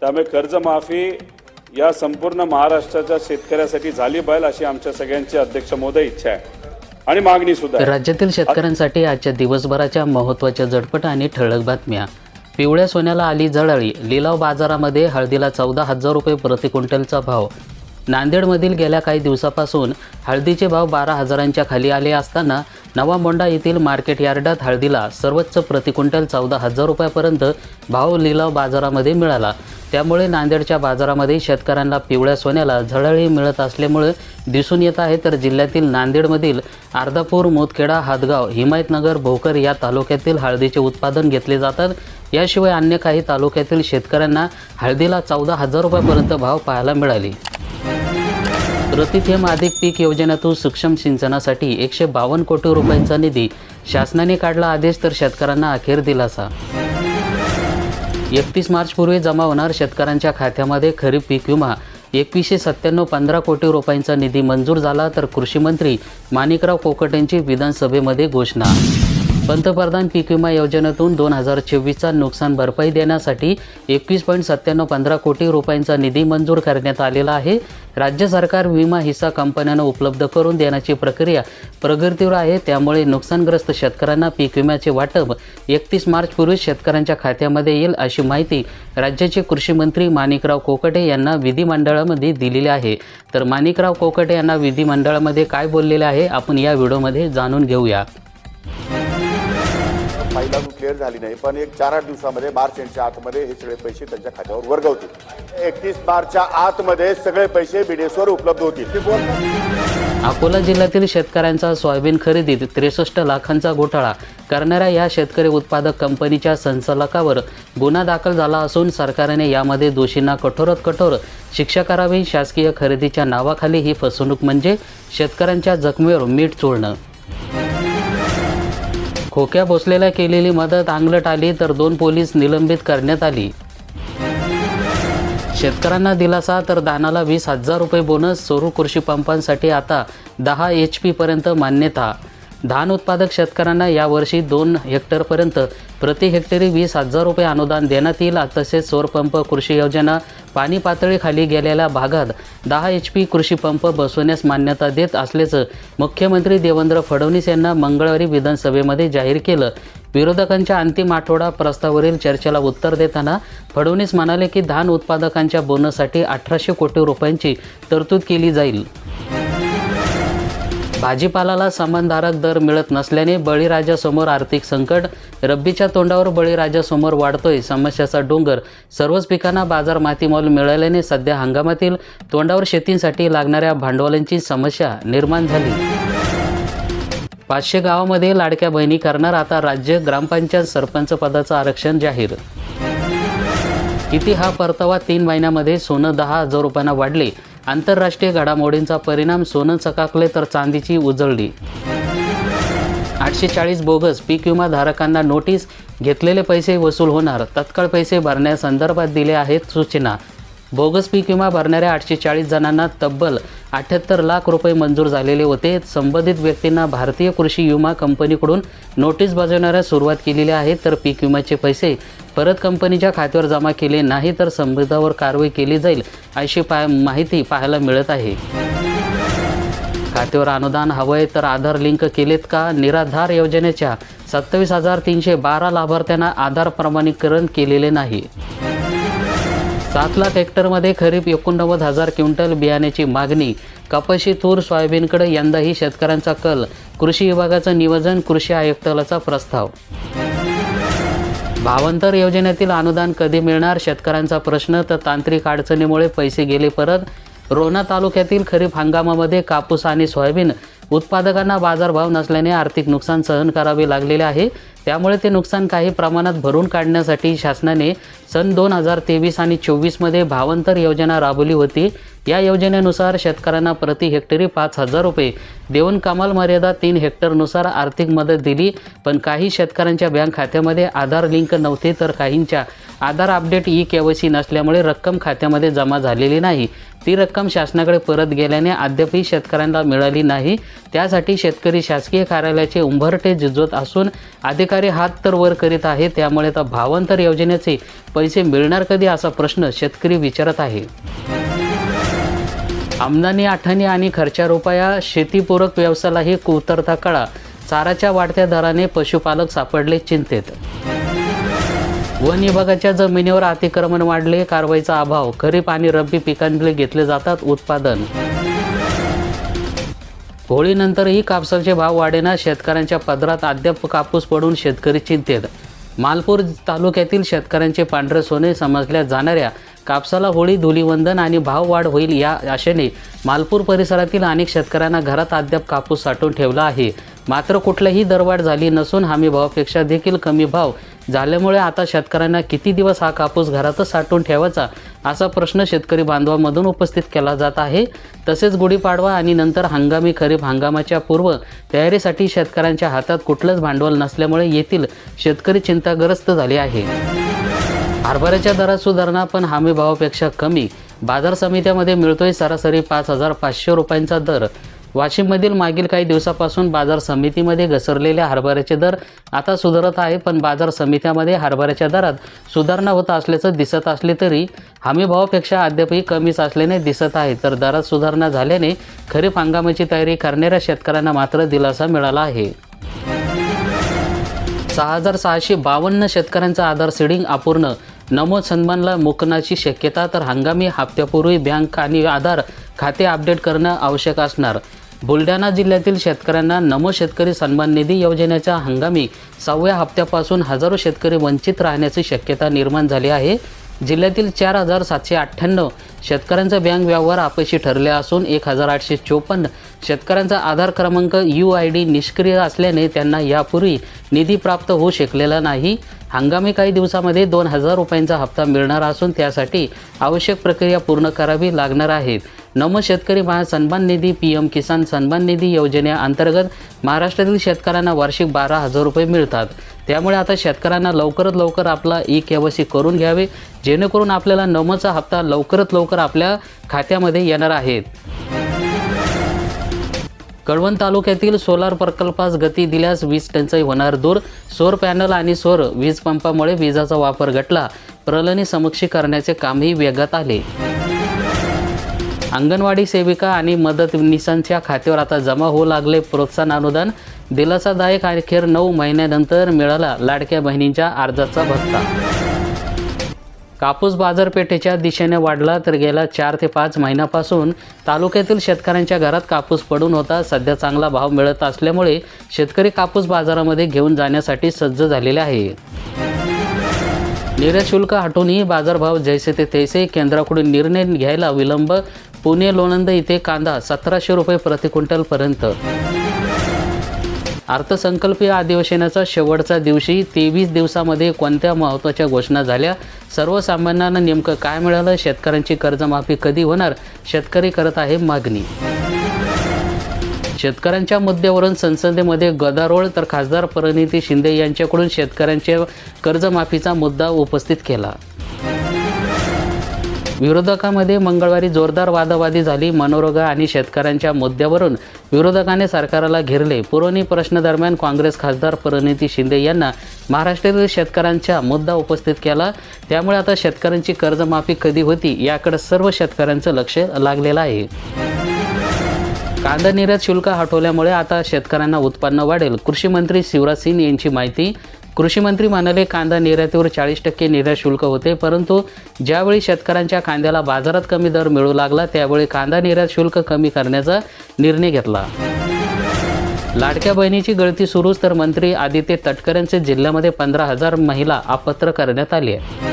त्यामुळे कर्जमाफी या संपूर्ण महाराष्ट्राच्या शेतकऱ्यासाठी झाली पाहिजे अशी आमच्या सगळ्यांची अध्यक्ष महोदय इच्छा आहे. आणि मागणी सुद्धा राज्यातील शेतकऱ्यांसाठी आजच्या दिवसभराच्या महत्त्वाच्या झटपट आणि ठळक बातम्या. पिवळ्या सोन्याला आली जळाळी लिलाव बाजारामध्ये हळदीला चौदा हजार रुपये प्रति क्विंटलचा भाव. नांदेडमधील गेल्या काही दिवसापासून हळदीचे भाव बारा हजारांच्या खाली आले असताना नवा मोंडा येथील मार्केट यार्डात हळदीला सर्वोच्च प्रतिक्विंटल चौदा हजार रुपयापर्यंत भाव लिलाव बाजारामध्ये मिळाला. त्यामुळे नांदेडच्या बाजारामध्ये शेतकऱ्यांना पिवळ्या सोन्याला झळाळी मिळत असल्यामुळे दिसून येत आहे तर जिल्ह्यातील नांदेडमधील अर्धापूर मोतखेडा हातगाव हिमायतनगर भोकर या तालुक्यातील हळदीचे उत्पादन घेतले जातात. याशिवाय अन्य काही तालुक्यातील शेतकऱ्यांना हळदीला चौदा हजार रुपयापर्यंत भाव पाहायला मिळाले. प्रतिथेम अधिक पीक योजनेतून सूक्ष्म सिंचनासाठी एकशे बावन्न कोटी रुपयांचा निधी शासनाने काढला आदेश तर शेतकऱ्यांना अखेर दिलासा. एकतीस मार्चपूर्वी जमा होणार शेतकऱ्यांच्या खात्यामध्ये खरीप पीक विमा एकवीसशे सत्त्याण्णव पंधरा कोटी रुपयांचा निधी मंजूर झाला तर कृषीमंत्री माणिकराव कोकट यांची विधानसभेमध्ये घोषणा. पंतप्रधान पीक विमा योजनेतून दोन हजार चोवीसचा नुकसान भरपाई देण्यासाठी एकवीस पॉईंट सत्त्याण्णव पंधरा कोटी रुपयांचा निधी मंजूर करण्यात आलेला आहे. राज्य सरकार विमा हिस्सा कंपन्यांना उपलब्ध करून देण्याची प्रक्रिया प्रगतीवर आहे. त्यामुळे नुकसानग्रस्त शेतकऱ्यांना पीक विम्याचे वाटप एकतीस मार्चपूर्वी शेतकऱ्यांच्या खात्यामध्ये येईल अशी माहिती राज्याचे कृषी मंत्री माणिकराव कोकटे यांना विधिमंडळामध्ये दिलेली आहे. तर माणिकराव कोकटे यांना विधिमंडळामध्ये काय बोललेले आहे? आपण या व्हिडिओमध्ये जाणून घेऊया. फाईल अजून क्लिअर झाली नाही पण एक चार आठ दिवसामध्ये मार्च एंडच्या आतमध्ये हे सगळे पैसे त्यांच्या खात्यावर वर्ग होतील एकतीस मार्चच्या आतमध्ये सगळे पैसे बीडीएसवर उपलब्ध होतील. अकोला जिल्ह्यातील शेतकऱ्यांचा सोयाबीन खरेदीत त्रेसष्ट लाखांचा घोटाळा करणाऱ्या या शेतकरी उत्पादक कंपनीच्या संचालकावर गुन्हा दाखल झाला असून सरकारने यामध्ये दोषींना कठोरात कठोर शिक्षा करावी शासकीय खरेदीच्या नावाखाली ही फसवणूक म्हणजे शेतकऱ्यांच्या जखमेवर मीठ चोळणं. खोक्या भोसलेला केलेली मदत अंगलट आली तर दोन पोलीस निलंबित करण्यात आली. शेतकऱ्यांना दिलासा तर दानाला वीस हजार रुपये बोनस सोरू कृषी पंपांसाठी आता दहा एच पीपर्यंत मान्यता धान उत्पादक शेतकऱ्यांना यावर्षी दोन हेक्टरपर्यंत प्रति हेक्टरी वीस हजार रुपये अनुदान देण्यात येईल. तसेच सौरपंप कृषी योजना पाणी पातळीखाली गेलेल्या भागात दहा एच पी कृषी पंप बसवण्यास मान्यता देत असल्याचं मुख्यमंत्री देवेंद्र फडणवीस यांना मंगळवारी विधानसभेमध्ये जाहीर केलं. विरोधकांच्या अंतिम आठवडा प्रस्तावावरील चर्चेला उत्तर देताना फडणवीस म्हणाले की धान उत्पादकांच्या बोनससाठी अठराशे कोटी रुपयांची तरतूद केली जाईल. भाजीपालाला समानधारक दर मिळत नसल्याने बळीराजासमोर आर्थिक संकट रब्बीच्या तोंडावर बळीराजासमोर वाढतोय समस्याचा डोंगर. सर्वच पिकांना बाजार मातीमोल मिळाल्याने सध्या हंगामातील तोंडावर शेतीसाठी लागणाऱ्या भांडवलांची समस्या निर्माण झाली. पाचशे गावामध्ये लाडक्या बहिणी करणार आता राज्य ग्रामपंचायत सरपंच पदाचं आरक्षण जाहीर. किती हा परतावा तीन महिन्यामध्ये सोनं दहा हजार रुपयांना वाढले. आंतरराष्ट्रीय घडामोडींचा परिणाम सोनं चकाकले तर चांदीची उजळली. आठशे चाळीस बोगस पीक विमा धारकांना नोटीस घेतलेले पैसे वसूल होणार तत्काळ पैसे भरण्यासंदर्भात दिले आहेत सूचना. बोगस पीक विमा भरणाऱ्या आठशे चाळीस जणांना तब्बल अठ्याहत्तर लाख रुपये मंजूर झालेले होते. संबंधित व्यक्तींना भारतीय कृषी विमा कंपनीकडून नोटीस बजावणाऱ्या सुरुवात केलेली आहे. तर पीक विम्याचे पैसे परत कंपनीच्या खात्यावर जमा केले नाही तर संबंधावर कारवाई केली जाईल अशी पा माहिती पाहायला मिळत आहे. खात्यावर अनुदान हवंय तर आधार लिंक केलेत का? निराधार योजनेच्या सत्तावीस हजार तीनशे बारा लाभार्थ्यांना आधार प्रमाणीकरण केलेले नाही. सात लाख हेक्टरमध्ये खरीप एकोणनव्वद हजार क्विंटल बियाण्याची मागणी. कपाशी तूर सोयाबीनकडे यंदाही शेतकऱ्यांचा कल. कृषी विभागाचं नियोजन कृषी आयुक्तालयाचा प्रस्ताव. भावांतर योजनेतील अनुदान कधी मिळणार? शेतकऱ्यांचा प्रश्न तर तांत्रिक अडचणीमुळे पैसे गेले परत. रोहना तालुक्यातील खरीप हंगामामध्ये कापूस आणि सोयाबीन उत्पादकांना बाजारभाव नसल्याने आर्थिक नुकसान सहन करावे लागलेले आहे. त्यामुळे ते नुकसान काही प्रमाणात भरून काढण्यासाठी शासनाने सन दोन हजार तेवीस आणि चोवीसमध्ये भावांतर योजना राबवली होती. या योजनेनुसार शेतकऱ्यांना प्रति हेक्टरी पाच हजार रुपये. देऊन कमाल मर्यादा तीन हेक्टरनुसार आर्थिक मदत दिली पण काही शेतकऱ्यांच्या बँक खात्यामध्ये आधार लिंक नव्हते तर काहींच्या. आधार अपडेट ई केवायसी नसल्यामुळे रक्कम खात्यामध्ये जमा झालेली नाही. ती रक्कम शासनाकडे परत गेल्याने अद्यापही शेतकऱ्यांना मिळाली नाही. त्यासाठी शेतकरी शासकीय कार्यालयाचे उंबरठे झिजवत असून अधिकारी हात तर वर करीत आहे त्यामुळे आता भावांतर योजनेचे पैसे मिळणार कधी असा प्रश्न शेतकरी विचारत आहे. आमदानी आठवणी आणि खर्चा रुपया शेतीपूरक व्यवसायालाही उतरता कळा. चाराच्या वाढत्या दराने पशुपालक सापडले चिंतेत. वन विभागाच्या जमिनीवर अतिक्रमण वाढले कारवाईचा अभाव. खरीप आणि रब्बी पिकांमध्ये घेतले जातात उत्पादन. होळीनंतरही कापसाचे भाव वाढेना शेतकऱ्यांच्या पदरात अद्याप कापूस पडून शेतकरी चिंतेत. मालपूर तालुक्यातील शेतकऱ्यांचे पांढरे सोने समजल्या जाणाऱ्या कापसाला होळी धुलीवंदन आणि भाववाढ होईल या आशेने मालपूर परिसरातील अनेक शेतकऱ्यांना घरात अद्याप कापूस साठवून ठेवला आहे. मात्र कुठलीही दरवाढ झाली नसून हमी भावापेक्षा देखील कमी भाव झाल्यामुळे आता शेतकऱ्यांना किती दिवस हा कापूस घरातच साठवून ठेवायचा असा प्रश्न शेतकरी बांधवांमधून उपस्थित केला जात आहे. तसेच गुढीपाडवा आणि नंतर हंगामी खरीप हंगामाच्या पूर्व तयारीसाठी शेतकऱ्यांच्या हातात कुठलंच भांडवल नसल्यामुळे येथील शेतकरी चिंताग्रस्त झाले आहे. हरभऱ्याच्या दरात सुधारणा पण हमी भावापेक्षा कमी. बाजार समित्यामध्ये मिळतोय सरासरी पाच हजार पाचशे रुपयांचा दर. वाशिममधील मागील काही दिवसापासून बाजार समितीमध्ये घसरलेले हरभऱ्याचे दर आता सुधारत आहे पण बाजार समित्यामध्ये हरभऱ्याच्या दरात सुधारणा होत असल्याचं दिसत असले तरी हमी भावापेक्षा अद्यापही कमीच असल्याने दिसत आहे. तर दरात सुधारणा झाल्याने खरीप हंगामाची तयारी करणाऱ्या शेतकऱ्यांना मात्र दिलासा मिळाला आहे. सहा हजार सहाशे बावन्न शेतकऱ्यांचा आधार सीडिंग अपूर्ण. नमो सन्मानला मुकण्याची शक्यता तर हंगामी हप्त्यापूर्वी बँक आणि आधार खाते अपडेट करणं आवश्यक असणार. बुलढाणा जिल्ह्यातील शेतकऱ्यांना नमो शेतकरी सन्मान निधी योजनेच्या हंगामी सहाव्या हप्त्यापासून हजारो शेतकरी वंचित राहण्याची शक्यता निर्माण झाली आहे. जिल्ह्यातील चार हजार सातशे अठ्ठ्याण्णव शेतकऱ्यांचा बँक व्यवहार अपयशी ठरले असून एक हजार आठशे चोपन्न शेतकऱ्यांचा आधार क्रमांक यू आय डी निष्क्रिय असल्याने त्यांना यापूर्वी निधी प्राप्त होऊ शकलेला नाही. हंगामी काही दिवसामध्ये दोन हजार रुपयांचा हप्ता मिळणार असून त्यासाठी आवश्यक प्रक्रिया पूर्ण करावी लागणार आहेत. नमो शेतकरी महासन्मान निधी पी एम किसान सन्मान निधी योजनेअंतर्गत महाराष्ट्रातील शेतकऱ्यांना वार्षिक बारा हजार रुपये मिळतात. त्यामुळे आता शेतकऱ्यांना लवकरात लवकर आपला ई केवायसी करून घ्यावे जेणेकरून आपल्याला नमोचा हप्ता लवकरात लवकर आपल्या खात्यामध्ये येणार आहेत. कळवण तालुक्यातील सोलार प्रकल्पास गती दिल्यास वीज टंचाई होणार दूर. सौर पॅनल आणि सौर वीज पंपामुळे विजाचा वापर घटला. प्रलनी समक्षी करण्याचे कामही वेगात आले. अंगणवाडी सेविका आणि मदतनीसांच्या खात्यावर आता जमा होऊ लागले प्रोत्साहन अनुदान. दिलासादायक अखेर नऊ महिन्यानंतर मिळाला लाडक्या बहिणींच्या अर्जाचा भत्ता. कापूस बाजारपेठेच्या दिशेने वाढला तर गेल्या चार ते पाच महिन्यापासून तालुक्यातील शेतकऱ्यांच्या घरात कापूस पडून होता. सध्या चांगला भाव मिळत असल्यामुळे शेतकरी कापूस बाजारामध्ये घेऊन जाण्यासाठी सज्ज झालेले आहे. निर्यात शुल्क हटूनही बाजारभाव जैसे ते तैसे केंद्राकडून निर्णय घ्यायला विलंब. पुणे लोणंद इथे कांदा सतराशे रुपये प्रति क्विंटलपर्यंत अर्थसंकल्पीय अधिवेशनाचा शेवटचा दिवशी तेवीस दिवसामध्ये कोणत्या महत्त्वाच्या घोषणा झाल्या? सर्वसामान्यांना नेमकं काय मिळालं? शेतकऱ्यांची कर्जमाफी कधी होणार? शेतकरी करत आहे मागणी. शेतकऱ्यांच्या मुद्द्यावरून संसदेमध्ये गदारोळ तर खासदार परिणिती शिंदे यांच्याकडून शेतकऱ्यांच्या कर्जमाफीचा मुद्दा उपस्थित केला. विरोधकामध्ये मंगळवारी जोरदार वादावादी झाली. मनोरोगा आणि शेतकऱ्यांच्या मुद्द्यावरून विरोधकाने सरकारला घेरले. पुरवणी प्रश्नादरम्यान काँग्रेस खासदार परिणिती शिंदे यांना महाराष्ट्रातील शेतकऱ्यांचा मुद्दा उपस्थित केला. त्यामुळे आता शेतकऱ्यांची कर्जमाफी कधी होती याकडे सर्व शेतकऱ्यांचं लक्ष लागलेलं आहे. कांदा निर्यात शुल्क हटवल्यामुळे आता शेतकऱ्यांना उत्पन्न वाढेल. कृषी मंत्री शिवराज सिंग यांची माहिती कृषी मंत्री म्हणाले कांदा निर्यातीवर चाळीस टक्के निर्यात शुल्क होते परंतु ज्यावेळी शेतकऱ्यांच्या कांद्याला बाजारात कमी दर मिळू लागला त्यावेळी कांदा निर्यात शुल्क कमी करण्याचा निर्णय घेतला. लाडक्या बहिणीची गळती सुरूच तर मंत्री आदित्य तटकरेंचे जिल्ह्यामध्ये पंधरा हजार महिला अपात्र करण्यात आली आहे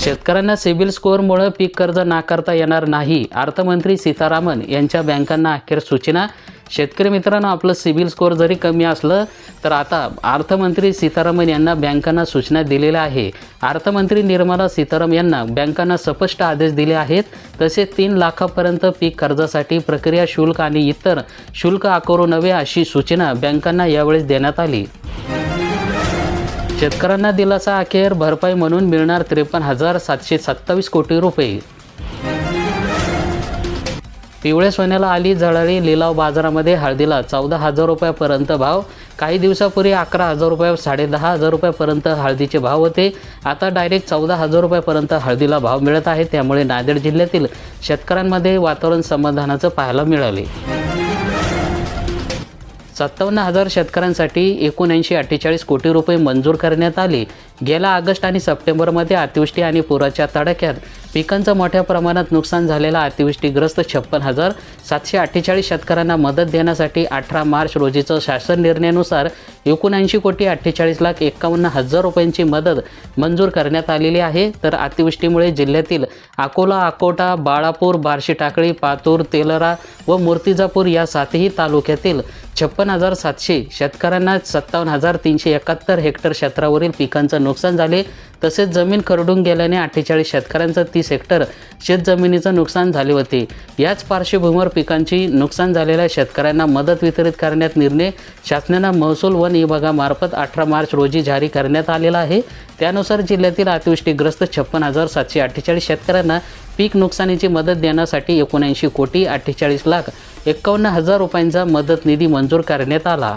शेतकऱ्यांना सिबिल स्कोअरमुळे पीक कर्ज नाकारता येणार नाही अर्थमंत्री सीतारामन यांच्या बँकांना अखेर सूचना शेतकरी मित्रांनो आपलं सिबिल स्कोअर जरी कमी असलं तर आता अर्थमंत्री सीतारामन यांना बँकांना सूचना दिलेल्या आहे अर्थमंत्री निर्मला सीताराम यांना बँकांना स्पष्ट आदेश दिले आहेत. तसे तीन लाखापर्यंत पीक कर्जासाठी प्रक्रिया शुल्क आणि इतर शुल्क आकारू नव्हे अशी सूचना बँकांना यावेळेस देण्यात आली. शेतकऱ्यांना दिलासा अखेर भरपाई म्हणून मिळणार त्रेपन्न हजार सातशे सत्तावीस कोटी रुपये. पिवळे सोन्याला आली झळाळी लिलाव बाजारामध्ये हळदीला चौदा हजार रुपयापर्यंत भाव. काही दिवसापूर्वी अकरा हजार रुपये साडेदहा हजार रुपयापर्यंत हळदीचे भाव होते. आता डायरेक्ट चौदा हजार रुपयापर्यंत हळदीला भाव मिळत आहे. त्यामुळे नांदेड जिल्ह्यातील शेतकऱ्यांमध्ये वातावरण समाधानाचं पाहायला मिळाले. सत्तावन्न हजार शेतकऱ्यांसाठी एकोणऐंशी अठ्ठेचाळीस कोटी रुपये मंजूर करण्यात आले. गेल्या ऑगस्ट आणि सप्टेंबरमध्ये अतिवृष्टी आणि पुराच्या तडाख्यात पिकांचं मोठ्या प्रमाणात नुकसान झालेला अतिवृष्टीग्रस्त छप्पन हजार सातशे अठ्ठेचाळीस शेतकऱ्यांना मदत देण्यासाठी अठरा मार्च रोजीचं शासन निर्णयानुसार एकोणऐंशी कोटी अठ्ठेचाळीस लाख एकावन्न हजार रुपयांची मदत मंजूर करण्यात आलेली आहे. तर अतिवृष्टीमुळे जिल्ह्यातील अकोला अकोटा बाळापूर बार्शी टाकळी पातूर तेलरा व मूर्तिजापूर या सातही तालुक्यातील छप्पन हजार सातशे शेतकऱ्यांना सत्तावन्न हजार तीनशे एकाहत्तर हेक्टर क्षेत्रावरील पिकांचं नुकसान झाले. तसेच जमीन खरडून गेल्याने अठ्ठेचाळीस शेतकऱ्यांचं शेती सेक्टर शेतजमिनीचं नुकसान झाले होते. याच पार्श्वभूमीवर पिकांची नुकसान झालेल्या शेतकऱ्यांना मदत वितरित करण्यात निर्णय शासनानं महसूल वन विभागामार्फत अठरा मार्च रोजी जारी करण्यात आलेला आहे. त्यानुसार जिल्ह्यातील अतिवृष्टीग्रस्त छप्पन हजार सातशे अठ्ठेचाळीस शेतकऱ्यांना पीक नुकसानीची मदत देण्यासाठी एकोणऐंशी कोटी अठ्ठेचाळीस लाख एकावन्न हजार रुपयांचा मदत निधी मंजूर करण्यात आला.